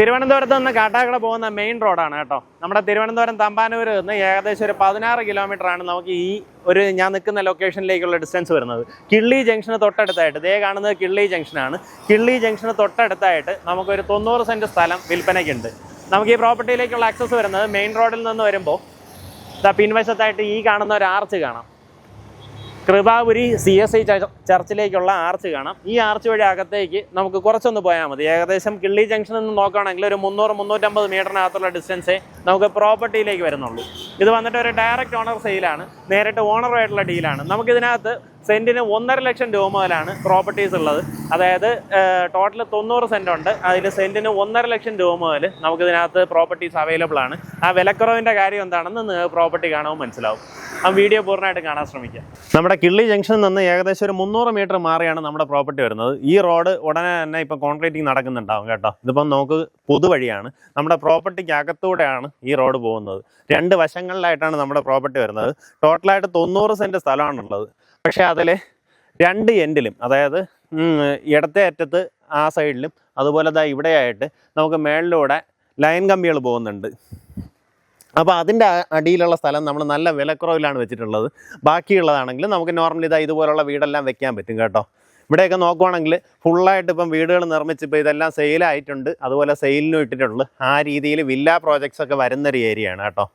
തിരുവനന്തപുരത്ത് നിന്ന് കാട്ടാക്കട പോകുന്ന മെയിൻ റോഡാണ് കേട്ടോ. നമ്മുടെ തിരുവനന്തപുരം തമ്പാനൂർ നിന്ന് ഏകദേശം ഒരു പതിനാറ് കിലോമീറ്റർ ആണ് നമുക്ക് ഈ ഒരു ഞാൻ നിൽക്കുന്ന ലൊക്കേഷനിലേക്കുള്ള ഡിസ്റ്റൻസ് വരുന്നത്. കിള്ളി ജംഗ്ഷന് തൊട്ടടുത്തായിട്ട് ഇതേ കാണുന്നത് കിള്ളി ജംഗ്ഷനാണ് കിള്ളി ജംഗ്ഷന് തൊട്ടടുത്തായിട്ട് നമുക്കൊരു തൊണ്ണൂറ് സെന്റ് സ്ഥലം വിൽപ്പനയ്ക്കുണ്ട്. നമുക്ക് ഈ പ്രോപ്പർട്ടിയിലേക്കുള്ള ആക്സസ് വരുന്നത് മെയിൻ റോഡിൽ നിന്ന് വരുമ്പോൾ ദാ പിൻവശത്തായിട്ട് ഈ കാണുന്ന ഒരു ആർച്ച് കാണാം. കൃപാപുരി സി എസ് ഐ ചർച്ചിലേക്കുള്ള ആർച്ച് കാണാം. ഈ ആർച്ച് വഴി അകത്തേക്ക് നമുക്ക് കുറച്ചൊന്ന് പോയാൽ മതി. ഏകദേശം കിള്ളി ജംഗ്ഷനിൽ നിന്ന് നോക്കുകയാണെങ്കിൽ ഒരു മുന്നൂറ് മുന്നൂറ്റമ്പത് മീറ്ററിനകത്തുള്ള ഡിസ്റ്റൻസേ നമുക്ക് പ്രോപ്പർട്ടിയിലേക്ക് വരുന്നുള്ളൂ. ഇത് വന്നിട്ട് ഒരു ഡയറക്റ്റ് ഓണർ സെയിലാണ് നേരിട്ട് ഓണറുമായിട്ടുള്ള ഡീലാണ് നമുക്കിതിനകത്ത് സെന്റിന് ഒന്നര ലക്ഷം രൂപ മുതലാണ് പ്രോപ്പർട്ടീസ് ഉള്ളത്. അതായത് ടോട്ടൽ തൊണ്ണൂറ് സെന്റ് ഉണ്ട്. അതിൽ സെന്റിന് ഒന്നര ലക്ഷം രൂപ മുതൽ നമുക്കിതിനകത്ത് പ്രോപ്പർട്ടീസ് അവൈലബിൾ ആണ്. ആ വിലക്കുറവിന്റെ കാര്യം എന്താണെന്ന് നിങ്ങൾക്ക് പ്രോപ്പർട്ടി കാണുമ്പോൾ മനസ്സിലാവും. ആ വീഡിയോ പൂർണമായിട്ട് കാണാൻ ശ്രമിക്കുക നമ്മുടെ കിള്ളി ജംഗ്ഷനിൽ നിന്ന് ഏകദേശം ഒരു മുന്നൂറ് മീറ്റർ മാറിയാണ് നമ്മുടെ പ്രോപ്പർട്ടി വരുന്നത്. ഈ റോഡ് ഉടനെ തന്നെ ഇപ്പം കോൺക്രീറ്റിംഗ് നടക്കുന്നുണ്ടാവും കേട്ടോ. ഇതിപ്പം നമുക്ക് പൊതുവഴിയാണ്. നമ്മുടെ പ്രോപ്പർട്ടിക്ക് അകത്തൂടെയാണ് ഈ റോഡ് പോകുന്നത്. രണ്ട് വശങ്ങളിലായിട്ടാണ് നമ്മുടെ പ്രോപ്പർട്ടി വരുന്നത്. ടോട്ടലായിട്ട് തൊണ്ണൂറ് സെന്റ് സ്ഥലമാണുള്ളത്. പക്ഷേ അതിൽ രണ്ട് എൻഡിലും അതായത് ഇടത്തെ അറ്റത്ത് ആ സൈഡിലും അതുപോലെ ദാ ഇവിടെയായിട്ട് നമുക്ക് മേളിലൂടെ ലൈൻ കമ്പികൾ പോകുന്നുണ്ട്. അപ്പോൾ അതിന്റെ അടിയിലുള്ള സ്ഥലം നമ്മൾ നല്ല വിലക്കുറവിലാണ് വെച്ചിട്ടുള്ളത്. ബാക്കിയുള്ളതാണെങ്കിൽ നമുക്ക് നോർമലി ഇതാ ഇതുപോലുള്ള വീടെല്ലാം വെക്കാൻ പറ്റും കേട്ടോ. ഇവിടെയൊക്കെ നോക്കുവാണെങ്കിൽ ഫുള്ളായിട്ട് ഇപ്പം വീടുകൾ നിർമ്മിച്ച് ഇപ്പോൾ ഇതെല്ലാം സെയിലായിട്ടുണ്ട് അതുപോലെ സെയിലിനും ഇട്ടിട്ടുണ്ട് ആ രീതിയിൽ വില്ല പ്രോജക്ട്സ് ഒക്കെ വരുന്നൊരു ഏരിയയാണ് കേട്ടോ.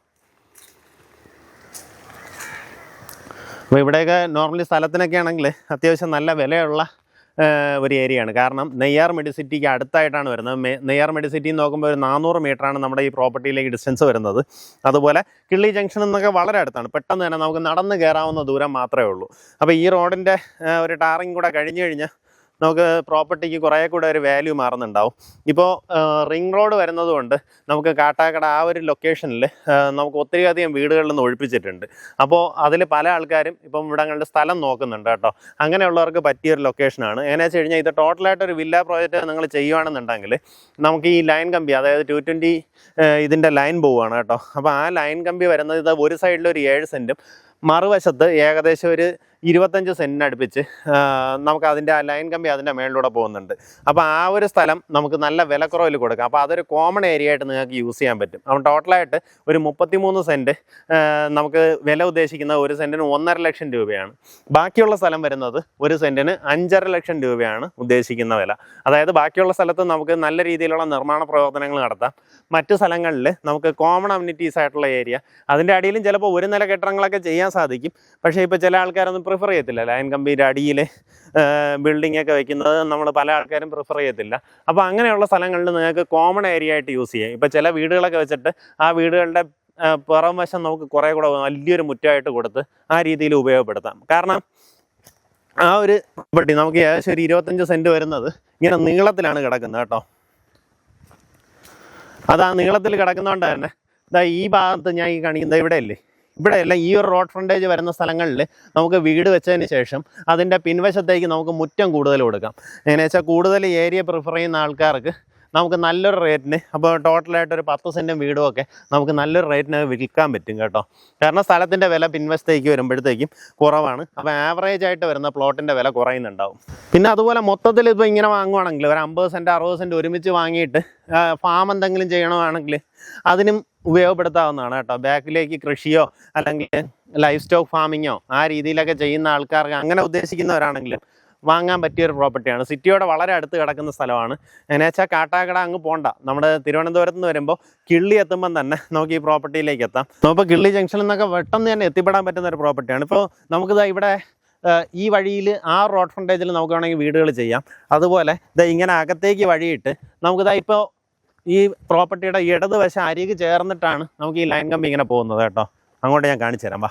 അപ്പോൾ ഇവിടെയൊക്കെ നോർമലി സ്ഥലത്തിനൊക്കെ ആണെങ്കിൽ അത്യാവശ്യം നല്ല വിലയുള്ള ഒരു ഏരിയയാണ് കാരണം നെയ്യാർ മെഡിസിറ്റിക്ക് അടുത്തായിട്ടാണ് വരുന്നത്. നെയ്യാർ മെഡിസിറ്റി നോക്കുമ്പോൾ ഒരു നാനൂറ് മീറ്ററാണ് നമ്മുടെ ഈ പ്രോപ്പർട്ടിയിലേക്ക് ഡിസ്റ്റൻസ് വരുന്നത്. അതുപോലെ കിള്ളി ജംഗ്ഷൻ എന്നൊക്കെ വളരെ അടുത്താണ്. പെട്ടെന്ന് തന്നെ നമുക്ക് നടന്ന് കയറാവുന്ന ദൂരം മാത്രമേ ഉള്ളൂ. അപ്പോൾ ഈ റോഡിന്റെ ഒരു ടാറിങ് കൂടെ കഴിഞ്ഞു കഴിഞ്ഞാൽ നമുക്ക് പ്രോപ്പർട്ടിക്ക് കുറേ കൂടെ ഒരു വാല്യൂ മാറുന്നുണ്ടാവും. ഇപ്പോൾ റിംഗ് റോഡ് വരുന്നതുകൊണ്ട് നമുക്ക് കാട്ടാക്കട ആ ഒരു ലൊക്കേഷനിൽ നമുക്ക് ഒത്തിരി അധികം വീടുകളിൽ നിന്ന് ഒഴിപ്പിച്ചിട്ടുണ്ട്. അപ്പോൾ അതിൽ പല ആൾക്കാരും ഇപ്പം ഇവിടങ്ങളുടെ സ്ഥലം നോക്കുന്നുണ്ട് കേട്ടോ. അങ്ങനെയുള്ളവർക്ക് പറ്റിയൊരു ലൊക്കേഷനാണ് എങ്ങനെയാ വെച്ച് കഴിഞ്ഞാൽ ഇത് ടോട്ടലായിട്ട് ഒരു വില്ല പ്രോജക്റ്റ് നിങ്ങൾ ചെയ്യുകയാണെന്നുണ്ടെങ്കിൽ നമുക്ക് ഈ ലൈൻ കമ്പി അതായത് ടു ട്വന്റി ഇതിന്റെ ലൈൻ പോവുകയാണ് കേട്ടോ. അപ്പോൾ ആ ലൈൻ കമ്പി വരുന്നത് ഇത് ഒരു സൈഡിൽ ഒരു ഏഴ് സെന്റും മറുവശത്ത് ഏകദേശം ഒരു ഇരുപത്തഞ്ച് സെന്റിന് അടുപ്പിച്ച് നമുക്ക് അതിന്റെ ലൈൻ കമ്പി അതിന്റെ മേളിലൂടെ പോകുന്നുണ്ട്. അപ്പോൾ ആ ഒരു സ്ഥലം നമുക്ക് നല്ല വിലക്കുറവിൽ കൊടുക്കാം. അപ്പോൾ അതൊരു കോമൺ ഏരിയ ആയിട്ട് നിങ്ങൾക്ക് യൂസ് ചെയ്യാൻ പറ്റും. അപ്പം ടോട്ടലായിട്ട് ഒരു മുപ്പത്തിമൂന്ന് സെന്റ് നമുക്ക് വില ഉദ്ദേശിക്കുന്ന ഒരു സെന്റിന് ഒന്നര ലക്ഷം രൂപയാണ്. ബാക്കിയുള്ള സ്ഥലം വരുന്നത് ഒരു സെന്റിന് അഞ്ചര ലക്ഷം രൂപയാണ് ഉദ്ദേശിക്കുന്ന വില. അതായത് ബാക്കിയുള്ള സ്ഥലത്ത് നമുക്ക് നല്ല രീതിയിലുള്ള നിർമ്മാണ പ്രവർത്തനങ്ങൾ നടത്താം. മറ്റു സ്ഥലങ്ങളിൽ നമുക്ക് കോമൺ അമ്യൂണിറ്റീസ് ആയിട്ടുള്ള ഏരിയ അതിന്റെ അടിയിലും ചിലപ്പോൾ ഒരു നില കെട്ടിടങ്ങളൊക്കെ ചെയ്യാൻ സാധിക്കും. പക്ഷേ ഇപ്പോൾ ചില ആൾക്കാരൊന്നും പ്രിഫർ ചെയ്യത്തില്ല ലയൻ കമ്പിയുടെ അടിയിൽ ബിൽഡിംഗ് ഒക്കെ വെക്കുന്നത് നമ്മൾ പല ആൾക്കാരും പ്രിഫർ ചെയ്യത്തില്ല. അപ്പോൾ അങ്ങനെയുള്ള സ്ഥലങ്ങളിൽ നിങ്ങൾക്ക് കോമൺ ഏരിയ ആയിട്ട് യൂസ് ചെയ്യാം. ഇപ്പോൾ ചില വീടുകളൊക്കെ വെച്ചിട്ട് ആ വീടുകളുടെ പുറം വശം നമുക്ക് കുറേ കൂടെ വലിയൊരു മുറ്റമായിട്ട് കൊടുത്ത് ആ രീതിയിൽ ഉപയോഗപ്പെടുത്താം. കാരണം ആ ഒരു പ്രോപ്പർട്ടി നമുക്ക് ഏകദേശം ഒരു ഇരുപത്തഞ്ച് സെന്റ് വരുന്നത് ഇങ്ങനെ നീളത്തിലാണ് കിടക്കുന്നത് കേട്ടോ. അത് ആ നീളത്തിൽ കിടക്കുന്നതുകൊണ്ട് തന്നെ ഇതാ ഈ ഭാഗത്ത് ഞാൻ ഈ കാണിക്കുന്നത് ഇവിടെ അല്ലേ ഇവിടെ അല്ല ഈ ഒരു റോഡ് ഫ്രണ്ടേജ് വരുന്ന സ്ഥലങ്ങളിൽ നമുക്ക് വീട് വെച്ചതിന് ശേഷം അതിന്റെ പിൻവശത്തേക്ക് നമുക്ക് മുറ്റം കൂടുതൽ കൊടുക്കാം. എങ്ങനെയാ വെച്ചാൽ കൂടുതൽ ഏരിയ പ്രിഫർ ചെയ്യുന്ന ആൾക്കാർക്ക് നമുക്ക് നല്ലൊരു റേറ്റിന് അപ്പോൾ ടോട്ടലായിട്ട് ഒരു പത്ത് സെന്റും വീടും ഒക്കെ നമുക്ക് നല്ലൊരു റേറ്റിന് വിൽക്കാൻ പറ്റും കേട്ടോ. കാരണം സ്ഥലത്തിന്റെ വില പിൻവശത്തേക്ക് വരുമ്പോഴത്തേക്കും കുറവാണ്. അപ്പോൾ ആവറേജ് ആയിട്ട് വരുന്ന പ്ലോട്ടിന്റെ വില കുറയുന്നുണ്ടാവും. പിന്നെ അതുപോലെ മൊത്തത്തിൽ ഇപ്പോൾ ഇങ്ങനെ വാങ്ങുവാണെങ്കിൽ ഒരു അമ്പത് സെന്റ് അറുപത് സെന്റ് ഒരുമിച്ച് വാങ്ങിയിട്ട് ഫാം എന്തെങ്കിലും ചെയ്യണമാണെങ്കിൽ അതിനും ഉപയോഗപ്പെടുത്താവുന്നതാണ് കേട്ടോ. ബാക്കിലേക്ക് കൃഷിയോ അല്ലെങ്കിൽ ലൈഫ് സ്റ്റോക്ക് ഫാമിങ്ങോ ആ രീതിയിലൊക്കെ ചെയ്യുന്ന ആൾക്കാർക്ക് അങ്ങനെ ഉദ്ദേശിക്കുന്നവരാണെങ്കിലും വാങ്ങാൻ പറ്റിയൊരു പ്രോപ്പർട്ടിയാണ് സിറ്റിയോടെ വളരെ അടുത്ത് കിടക്കുന്ന സ്ഥലമാണ്. എങ്ങനെ വെച്ചാൽ കാട്ടാക്കട അങ്ങ് പോണ്ട. നമ്മുടെ തിരുവനന്തപുരത്ത് നിന്ന് വരുമ്പോൾ കിള്ളി എത്തുമ്പം തന്നെ നമുക്ക് ഈ പ്രോപ്പർട്ടിയിലേക്ക് എത്താം. നമുക്ക് കിള്ളി ജംഗ്ഷനിൽ നിന്നൊക്കെ പെട്ടെന്ന് തന്നെ എത്തിപ്പെടാൻ പറ്റുന്ന ഒരു പ്രോപ്പർട്ടിയാണ് ഇപ്പോൾ നമുക്കിതാ ഇവിടെ ഈ വഴിയിൽ ആ റോഡ് ഫ്രണ്ടേജിൽ നമുക്ക് വേണമെങ്കിൽ വീടുകൾ ചെയ്യാം. അതുപോലെ ഇതാ ഇങ്ങനെ അകത്തേക്ക് വഴിയിട്ട് നമുക്കിതാ ഇപ്പോൾ ഈ പ്രോപ്പർട്ടിയുടെ ഇടതുവശം അരികെ ചേർന്നിട്ടാണ് നമുക്ക് ഈ ലൈൻ കമ്പി ഇങ്ങനെ പോകുന്നത് കേട്ടോ. അങ്ങോട്ട് ഞാൻ കാണിച്ചു തരാം. വാ.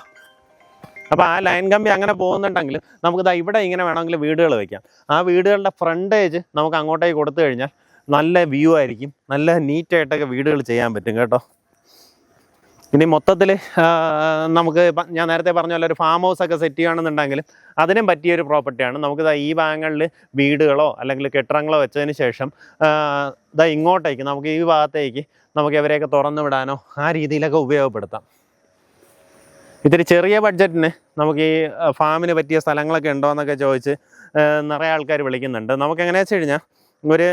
അപ്പോൾ ആ ലൈൻ കമ്പി അങ്ങനെ പോകുന്നുണ്ടെങ്കിൽ നമുക്കിത് ഇവിടെ ഇങ്ങനെ വേണമെങ്കിൽ വീടുകൾ വയ്ക്കാം ആ വീടുകളുടെ ഫ്രണ്ടേജ് നമുക്ക് അങ്ങോട്ടേക്ക് കൊടുത്തു കഴിഞ്ഞാൽ നല്ല വ്യൂ ആയിരിക്കും. നല്ല നീറ്റായിട്ടൊക്കെ വീടുകൾ ചെയ്യാൻ പറ്റും കേട്ടോ. ഇനി മൊത്തത്തിൽ നമുക്ക് ഞാൻ നേരത്തെ പറഞ്ഞ പോലെ ഒരു ഫാം ഹൗസ് ഒക്കെ സെറ്റ് ചെയ്യുകയാണെന്നുണ്ടെങ്കിൽ അതിനും പറ്റിയൊരു പ്രോപ്പർട്ടിയാണ് നമുക്ക് ഈ ഭാഗങ്ങളിൽ വീടുകളോ അല്ലെങ്കിൽ കെട്ടിടങ്ങളോ വെച്ചതിന് ശേഷം ഇതാ ഇങ്ങോട്ടേക്ക് നമുക്ക് ഈ ഭാഗത്തേക്ക് നമുക്ക് ഇവരെയൊക്കെ തുറന്നു വിടാനോ ആ രീതിയിലൊക്കെ ഉപയോഗപ്പെടുത്താം. ഇത്തിരി ചെറിയ ബഡ്ജറ്റിന് നമുക്ക് ഈ ഫാമിന് പറ്റിയ സ്ഥലങ്ങളൊക്കെ ഉണ്ടോ എന്നൊക്കെ ചോദിച്ച് നിറയെ ആൾക്കാർ വിളിക്കുന്നുണ്ട്. നമുക്ക് എങ്ങനെയാ വെച്ച് കഴിഞ്ഞാൽ ഒരു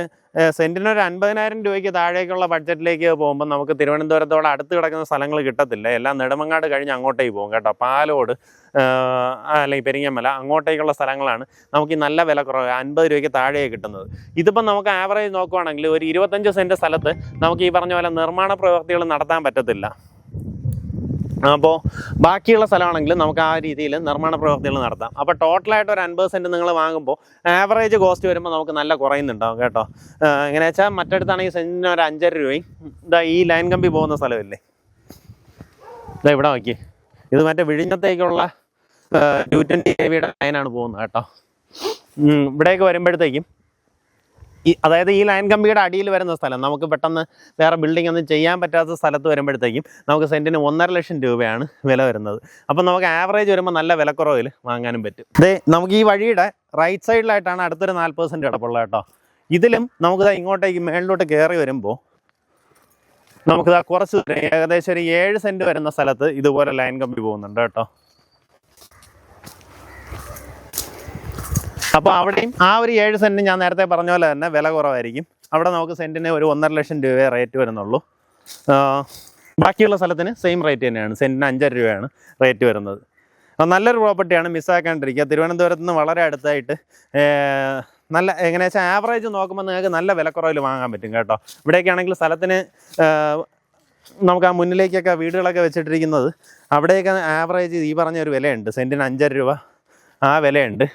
സെന്റിന് ഒരു അൻപതിനായിരം രൂപയ്ക്ക് താഴേക്കുള്ള ബഡ്ജറ്റിലേക്ക് പോകുമ്പോൾ നമുക്ക് തിരുവനന്തപുരത്തോട് അടുത്ത് കിടക്കുന്ന സ്ഥലങ്ങൾ കിട്ടത്തില്ല. എല്ലാം നെടുമങ്ങാട് കഴിഞ്ഞ് അങ്ങോട്ടേക്ക് പോകും കേട്ടോ. പാലോട് അല്ലെങ്കിൽ പെരിങ്ങമല അങ്ങോട്ടേക്കുള്ള സ്ഥലങ്ങളാണ് നമുക്ക് ഈ നല്ല വില കുറവ് അൻപത് രൂപയ്ക്ക് താഴെ കിട്ടുന്നത്. ഇതിപ്പം നമുക്ക് ആവറേജ് നോക്കുവാണെങ്കിൽ ഒരു ഇരുപത്തഞ്ച് സെന്റ് സ്ഥലത്ത് നമുക്ക് ഈ പറഞ്ഞ പോലെ നിർമ്മാണ പ്രവൃത്തികൾ നടത്താൻ പറ്റത്തില്ല. അപ്പോൾ ബാക്കിയുള്ള സ്ഥലമാണെങ്കിൽ നമുക്ക് ആ രീതിയിൽ നിർമ്മാണ പ്രവർത്തികൾ നടത്താം. അപ്പോൾ ടോട്ടലായിട്ട് ഒരു അൻപത് സെന്റ് നിങ്ങൾ വാങ്ങുമ്പോൾ ആവറേജ് കോസ്റ്റ് വരുമ്പോൾ നമുക്ക് നല്ല കുറയുന്നുണ്ടാവും കേട്ടോ. എങ്ങനെ വെച്ചാൽ മറ്റടുത്താണെങ്കിൽ സെന്റിന് ഒരു അഞ്ചര രൂപയും ഇതാ ഈ ലൈൻ കമ്പി പോകുന്ന സ്ഥലമില്ലേ? ഇതാ ഇവിടെ നോക്കി ഇത് മറ്റേ വിഴിഞ്ഞത്തേക്കുള്ള ടു ട്വന്റി കെ ലൈനാണ് പോകുന്നത് കേട്ടോ. ഇവിടേക്ക് വരുമ്പോഴത്തേക്കും ഈ അതായത് ഈ ലൈൻ കമ്പിയുടെ അടിയിൽ വരുന്ന സ്ഥലം നമുക്ക് പെട്ടെന്ന് വേറെ ബിൽഡിംഗ് ഒന്നും ചെയ്യാൻ പറ്റാത്ത സ്ഥലത്ത് വരുമ്പോഴത്തേക്കും നമുക്ക് സെന്റിന് ഒന്നര ലക്ഷം രൂപയാണ് വില വരുന്നത്. അപ്പം നമുക്ക് ആവറേജ് വരുമ്പോൾ നല്ല വിലക്കുറവിൽ വാങ്ങാനും പറ്റും. അതെ നമുക്ക് ഈ വഴിയുടെ റൈറ്റ് സൈഡിലായിട്ടാണ് അടുത്തൊരു നാൽപ്പത് സെന്റ് കിടപ്പുള്ളത് കേട്ടോ. ഇതിലും നമുക്ക് ഇങ്ങോട്ടേക്ക് മേളിലോട്ട് കയറി വരുമ്പോൾ നമുക്കിതാ കുറച്ച് ഏകദേശം ഒരു ഏഴ് സെന്റ് വരുന്ന സ്ഥലത്ത് ഇതുപോലെ ലൈൻ കമ്പി പോകുന്നുണ്ട് കേട്ടോ. അപ്പോൾ അവിടെയും ആ ഒരു ഏഴ് സെന്റ് ഞാൻ നേരത്തെ പറഞ്ഞ പോലെ തന്നെ വില കുറവായിരിക്കും. അവിടെ നമുക്ക് സെന്റിന് ഒരു ഒന്നര ലക്ഷം രൂപയെ റേറ്റ് വരുന്നുള്ളൂ. ബാക്കിയുള്ള സ്ഥലത്തിന് സെയിം റേറ്റ് തന്നെയാണ്. സെന്റിന് അഞ്ചര രൂപയാണ് റേറ്റ് വരുന്നത്. അപ്പോൾ നല്ലൊരു പ്രോപ്പർട്ടിയാണ് മിസ്സാക്കാണ്ടിരിക്കുക തിരുവനന്തപുരത്ത് നിന്ന് വളരെ അടുത്തായിട്ട് നല്ല എങ്ങനെയാ വെച്ചാൽ ആവറേജ് നോക്കുമ്പോൾ നിങ്ങൾക്ക് നല്ല വിലക്കുറവിൽ വാങ്ങാൻ പറ്റും കേട്ടോ. ഇവിടെയൊക്കെ ആണെങ്കിൽ സ്ഥലത്തിന് നമുക്ക് ആ മുന്നിലേക്കൊക്കെ വീടുകളൊക്കെ വെച്ചിട്ടിരിക്കുന്നത് അവിടെയൊക്കെ ആവറേജ് ഈ പറഞ്ഞ ഒരു വിലയുണ്ട്. സെന്റിന് അഞ്ചര രൂപ ആ വിലയുണ്ട്.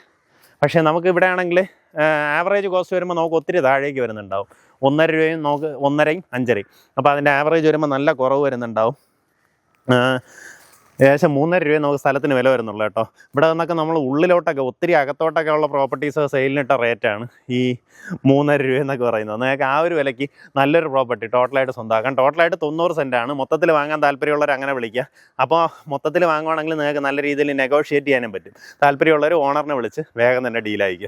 പക്ഷേ നമുക്ക് ഇവിടെ ആണെങ്കിൽ ആവറേജ് കോസ്റ്റ് വരുമ്പോൾ നമുക്ക് ഒത്തിരി താഴേക്ക് വരുന്നുണ്ടാവും. ഒന്നര രൂപയും നമുക്ക് ഒന്നരയും അഞ്ചരയും. അപ്പോൾ അതിന്റെ ആവറേജ് വരുമ്പോൾ നല്ല കുറവ് വരുന്നുണ്ടാവും. ഏകദേശം മൂന്നര രൂപ നമുക്ക് സ്ഥലത്തിന് വില വരുന്നുള്ളൂ കേട്ടോ. ഇവിടെ നിന്നൊക്കെ നമ്മൾ ഉള്ളിലോട്ടൊക്കെ ഒത്തിരി അകത്തോട്ടൊക്കെ ഉള്ള പ്രോപ്പർട്ടീസ് സെയിലിനിട്ട റേറ്റാണ് ഈ മൂന്നര രൂപ എന്നൊക്കെ പറയുന്നത്. നിങ്ങൾക്ക് ആ ഒരു വിലയ്ക്ക് നല്ലൊരു പ്രോപ്പർട്ടി ടോട്ടലായിട്ട് സ്വന്തമാക്കാം. ടോട്ടലായിട്ട് തൊണ്ണൂറ് സെന്റാണ് മൊത്തത്തിൽ വാങ്ങാൻ താല്പര്യമുള്ളവർ അങ്ങനെ വിളിക്കുക. അപ്പോൾ മൊത്തത്തിൽ വാങ്ങുവാണെങ്കിൽ നിങ്ങൾക്ക് നല്ല രീതിയിൽ നെഗോഷിയേറ്റ് ചെയ്യാനും പറ്റും. താല്പര്യമുള്ളവർ ഓണറിനെ വിളിച്ച് വേഗം തന്നെ ഡീലായിരിക്കും